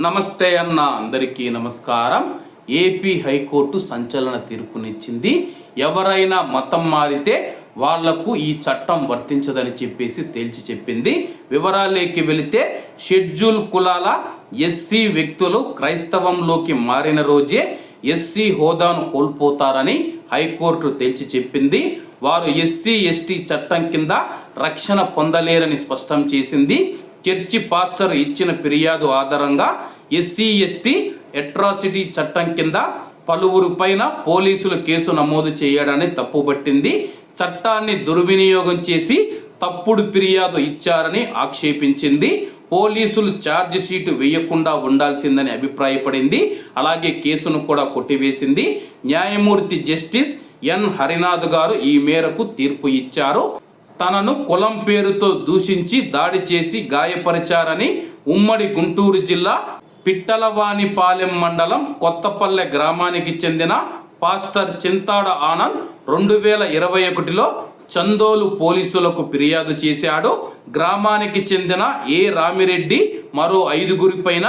నమస్తే అన్న అందరికీ నమస్కారం. ఏపీ హైకోర్టు సంచలన తీర్పునిచ్చింది. ఎవరైనా మతం మారితే వాళ్ళకు ఈ చట్టం వర్తించదని చెప్పేసి తేల్చి చెప్పింది. వివరాలేకి వెళితే షెడ్యూల్ కులాల ఎస్సీ వ్యక్తులు క్రైస్తవంలోకి మారిన రోజే ఎస్సీ హోదాను కోల్పోతారని హైకోర్టు తేల్చి చెప్పింది. వారు ఎస్సీ ఎస్టీ చట్టం కింద రక్షణ పొందలేరని స్పష్టం చేసింది. చర్చి పాస్టర్ ఇచ్చిన ఫిర్యాదు ఆధారంగా ఎస్సీ ఎస్టీ అట్రాసిటీ చట్టం కింద పలువురు పైన పోలీసులు కేసు నమోదు చేయడాన్ని తప్పుపట్టింది చట్టాన్ని దుర్వినియోగం చేసి తప్పుడు ఫిర్యాదు ఇచ్చారని ఆక్షేపించింది. పోలీసులు ఛార్జ్ షీటు వేయకుండా ఉండాల్సిందని అభిప్రాయపడింది. అలాగే కేసును కూడా కొట్టివేసింది. న్యాయమూర్తి జస్టిస్ ఎన్. హరినాథ్ గారు ఈ మేరకు తీర్పు ఇచ్చారు. తనను కులం పేరుతో దూషించి దాడి చేసి గాయపరిచారని ఉమ్మడి గుంటూరు జిల్లా పిట్టలవానిపాలెం మండలం కొత్తపల్లె గ్రామానికి చెందిన పాస్టర్ చింతాడ ఆనంద్ రెండు వేల ఇరవై ఒకటిలో చందోలు పోలీసులకు ఫిర్యాదు చేశాడు. గ్రామానికి చెందిన ఏ రామిరెడ్డి మరో ఐదుగురిపైన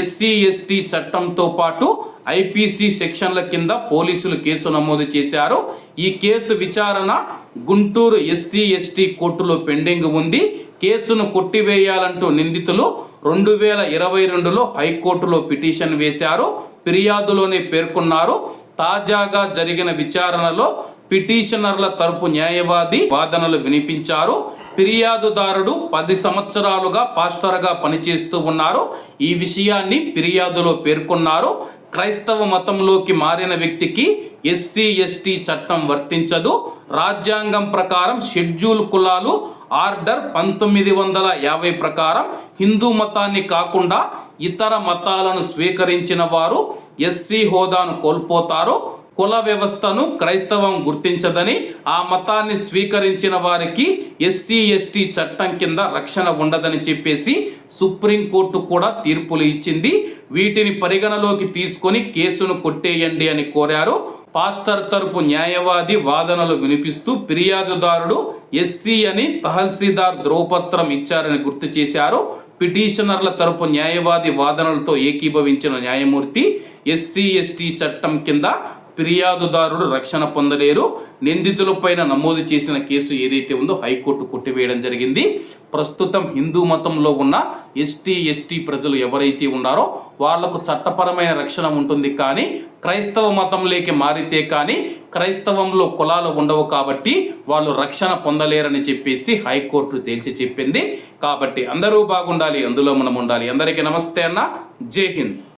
ఎస్సీ ఎస్టీ చట్టంతో పాటు ఐపీసీ సెక్షన్ల కింద పోలీసులు కేసు నమోదు చేశారు. ఈ కేసు విచారణ గుంటూరు ఎస్సీ ఎస్టీ కోర్టులో పెండింగ్ ఉంది. కేసును కొట్టివేయాలంటూ నిందితులు రెండు వేల ఇరవై రెండులో హైకోర్టులో పిటిషన్ వేశారు. ఫిర్యాదులోనే పేర్కొన్నారు. తాజాగా జరిగిన విచారణలో పిటిషనర్ల తరపు న్యాయవాది వాదనలు వినిపించారు. ఫిర్యాదుదారుడు పది సంవత్సరాలుగా పాస్టర్గా పనిచేస్తూ ఉన్నారు. ఈ విషయాన్ని ఫిర్యాదులో పేర్కొన్నారు. క్రైస్తవ మతంలోకి మారిన వ్యక్తికి ఎస్సీ ఎస్టీ చట్టం వర్తించదు. రాజ్యాంగం ప్రకారం షెడ్యూల్ కులాలు ఆర్డర్ పంతొమ్మిది వందల యాభై ప్రకారం హిందూ మతాన్ని కాకుండా ఇతర మతాలను స్వీకరించిన వారు ఎస్సీ హోదాను కోల్పోతారు. కుల వ్యవస్థను క్రైస్తవం గుర్తించదని ఆ మతాన్ని స్వీకరించిన వారికి ఎస్సీ ఎస్టీ చట్టం కింద రక్షణ ఉండదని చెప్పేసి సుప్రీంకోర్టు కూడా తీర్పులు ఇచ్చింది. వీటిని పరిగణలోకి తీసుకొని కేసును కొట్టేయండి అని కోరారు. పాస్టర్ తరపు న్యాయవాది వాదనలు వినిపిస్తూ ఫిర్యాదుదారుడు ఎస్సీ అని తహసీల్దార్ ధ్రువపత్రం ఇచ్చారని గుర్తు చేశారు. పిటిషనర్ల తరపు న్యాయవాది వాదనలతో ఏకీభవించిన న్యాయమూర్తి ఎస్సీ ఎస్టీ చట్టం కింద ఫిర్యాదుదారుడు రక్షణ పొందలేరు. నిందితులపైన నమోదు చేసిన కేసు ఏదైతే ఉందో హైకోర్టు కొట్టివేయడం జరిగింది. ప్రస్తుతం హిందూ మతంలో ఉన్న ఎస్టీ ఎస్టీ ప్రజలు ఎవరైతే ఉన్నారో వాళ్ళకు చట్టపరమైన రక్షణ ఉంటుంది కానీ క్రైస్తవ మతంలోకి మారితే కానీ క్రైస్తవంలో కులాలు ఉండవు కాబట్టి వాళ్ళు రక్షణ పొందలేరని చెప్పేసి హైకోర్టు తేల్చి చెప్పింది. కాబట్టి అందరూ బాగుండాలి అందులో మనం ఉండాలి. అందరికీ నమస్తే అన్న. జై హింద్.